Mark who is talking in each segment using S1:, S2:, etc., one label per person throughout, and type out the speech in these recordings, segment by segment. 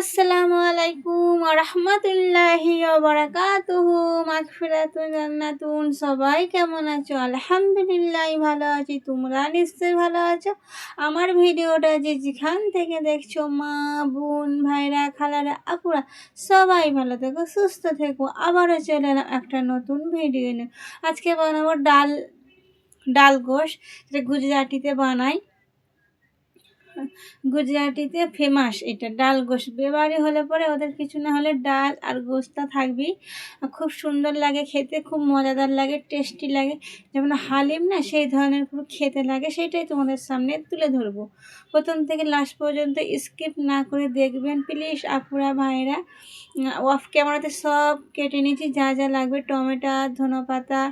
S1: আসসালামু আলাইকুম রহমতুল্লাহি বারাকাতুহু মাগফিরাতুন জান্নাতুন। সবাই কেমন আছো? আলহামদুলিল্লাহ ভালো আছি, তোমরা নিশ্চয়ই ভালো আছো? আমার ভিডিওটা যে যেখান থেকে দেখছ, মা, বোন, ভাইরা, খালারা, আপুরা, সবাই ভালো থেকো, সুস্থ থেকো, আবারও চলে এলাম একটা নতুন ভিডিও নিয়ে। আজকে বানাবো ডাল ডাল গোশ, যেটা গুজরাটিতে বানাই গুজরাটিতে ফেমাস এটা ডাল গোশ। বিয়েবাড়ি হলে পরে ওদের কিছু না হলে ডাল আর গোস্তা থাকবেই। খুব সুন্দর লাগে খেতে, খুব মজাদার লাগে টেস্টি লাগে। যেমন হালিম না, সেই ধরনের পুরো খেতে লাগে, সেটাই তোমাদের সামনে তুলে ধরবো। প্রথম থেকে লাস্ট পর্যন্ত স্কিপ না করে দেখবেন প্লিজ আপুরা ভাইরা অফ ক্যামেরাতে সব কেটে নিয়েছি, যা যা লাগবে, টমেটো ধনে পাতা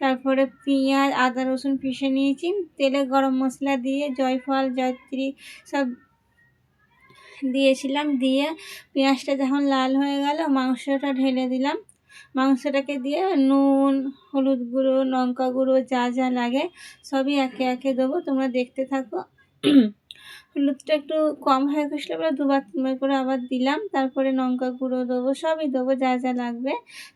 S1: তারপরে পেঁয়াজ, আদা, রসুন পিষে নিয়েছি। তেলে গরম মশলা দিয়ে, জয়ফল, জয়ত্রী সব দিয়েছিলাম, দিয়ে পেঁয়াজটা যখন লাল হয়ে গেল, মাংসটা ঢেলে দিলাম। মাংসটাকে দিয়ে নুন, হলুদ গুঁড়ো, লঙ্কা গুঁড়ো যা যা লাগে সবই একে একে দেবো। তোমরা দেখতে থাকো। হলুদটা একটু কম হয়ে গেছিল, এবার দুবার, তিনবার করে আবার দিলাম। তারপরে লঙ্কা গুঁড়ো দেবো, সবই দেবো, যা যা লাগবে।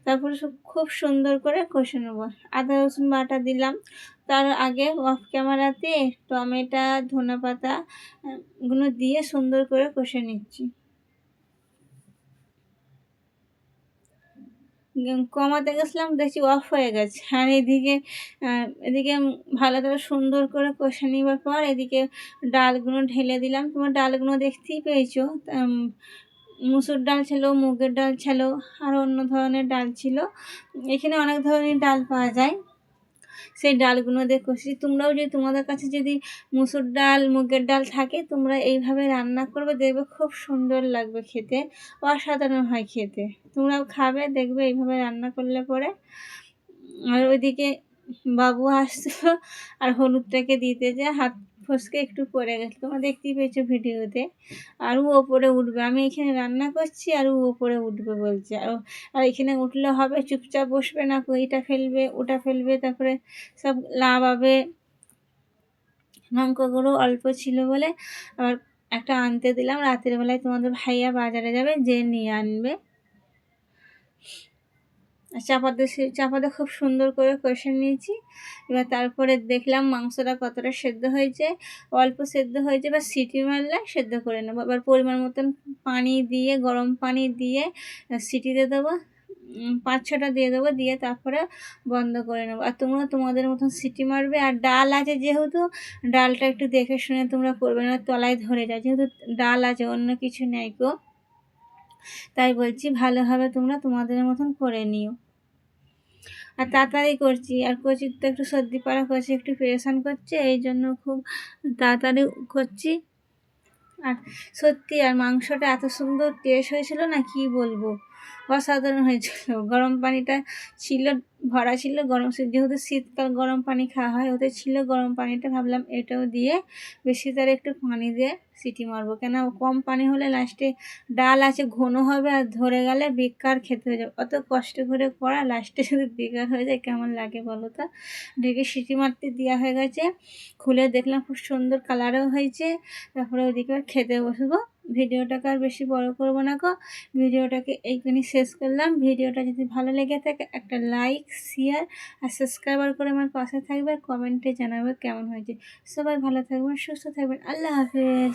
S1: তারপরে সব খুব সুন্দর করে কষে নেব। আদা, রসুন বাটা দিলাম। তার আগে অফ ক্যামেরাতে টমেটা ধনে পাতা গুলো দিয়ে সুন্দর করে কষে নিচ্ছি। কমাতে গেছিলাম, দেখছি অফ হয়ে গেছে। আর এদিকে এদিকে ভালো করে সুন্দর করে কষে নেবার পর এদিকে ডালগুলো ঢেলে দিলাম। তোমার ডালগুলো দেখতেই পেয়েছ? মুসুর ডাল ছিল, মুগের ডাল ছিল, আর অন্য ধরনের ডাল ছিল। এখানে অনেক ধরনের ডাল পাওয়া যায়। সেই ডালগুলো দিয়ে কষি তোমরাও যদি তোমাদের কাছে যদি মুসুর ডাল, মুগের ডাল থাকে, তোমরা এইভাবে রান্না করবে, দেখবে খুব সুন্দর লাগবে খেতে। অসাধারণ হয় খেতে। তোমরাও খাবে, দেখবে এইভাবে রান্না করলে পরে। আর ওইদিকে বাবু আসতো, আর হলুদটাকে দিতে যে হাত ফসকে একটু পড়ে গেছে। তোমরা দেখতেই পেয়েছ ভিডিওতে। আর ও ওপরে উঠবে। আমি এখানে রান্না করছি আর ও ওপরে উঠবে বলছে। আর আর এখানে উঠলে হবে, চুপচাপ বসবে না এটা ফেলবে, ওটা ফেলবে, তারপরে সব লাভাবে লঙ্কা গুঁড়ো অল্প ছিল বলে আবার একটা আনতে দিলাম। রাতের বেলায় তোমাদের ভাইয়া বাজারে যাবে, যে নিয়ে আনবে। চাপাতে চাপাতে খুব সুন্দর করে কষে নিয়েছি। এবার তারপরে দেখলাম মাংসটা কতটা সেদ্ধ হয়েছে। অল্প সেদ্ধ হয়েছে বা সিটি মারলে সেদ্ধ করে নেব। এবার পরিমাণ মতন পানি দিয়ে, গরম পানি দিয়ে সিটিতে দেবো পাঁচ ছটা দিয়ে দেবো, দিয়ে তারপরে বন্ধ করে নেব। আর তোমরা তোমাদের মতন সিটি মারবে। আর ডাল আছে যেহেতু, ডালটা একটু দেখে শুনে তোমরা করবে, না তলায় ধরে যায়। যেহেতু ডাল আছে, অন্য কিছু নেই গো। তাই বলছি ভালোভাবে তোমরা তোমাদের মতন করে নিও। আর তাড়াতাড়ি করছি আর কচির তো একটু সর্দি পাড়া করছে একটু প্রেশান করছে এই জন্য খুব তাড়াতাড়ি করছি। আর সত্যি আর মাংসটা এত সুন্দর টেস্ট হয়েছিল না কি বলব? অসাধারণ হয়েছিল। গরম পানিটা ছিল, ভরা ছিল। গরম যেহেতু শীতকাল গরম পানি খাওয়া হয়, ওতে ছিল গরম পানিটা। ভাবলাম এটাও দিয়ে বেশি তার একটু পানি দিয়ে সিটি মারবো। কেন কম পানি হলে লাস্টে ডাল আছে, ঘন হবে আর ধরে গেলে বেকার খেতে হয়ে যাবে। অত কষ্ট করে করা, লাস্টে যদি বেকার হয়ে যায়, কেমন লাগে বলো তো? ঢেকে সিটি মারতে দেওয়া হয়ে গেছে। খুলে দেখলাম খুব সুন্দর কালারও হয়েছে। তারপরে ওইদিকে খেতে বসবো। ভিডিওটাকে আর বেশি বড় করব না গো। ভিডিওটাকে এইখানে শেষ করলাম। ভিডিওটা যদি ভালো লেগে থাকে, একটা লাইক শেয়ার আর সাবস্ক্রাইবার করে আমার পাশে থাকবে। আর কমেন্টে জানাবে কেমন হয়েছে। সবাই ভালো থাকবেন, সুস্থ থাকবেন। আল্লাহ হাফেজ।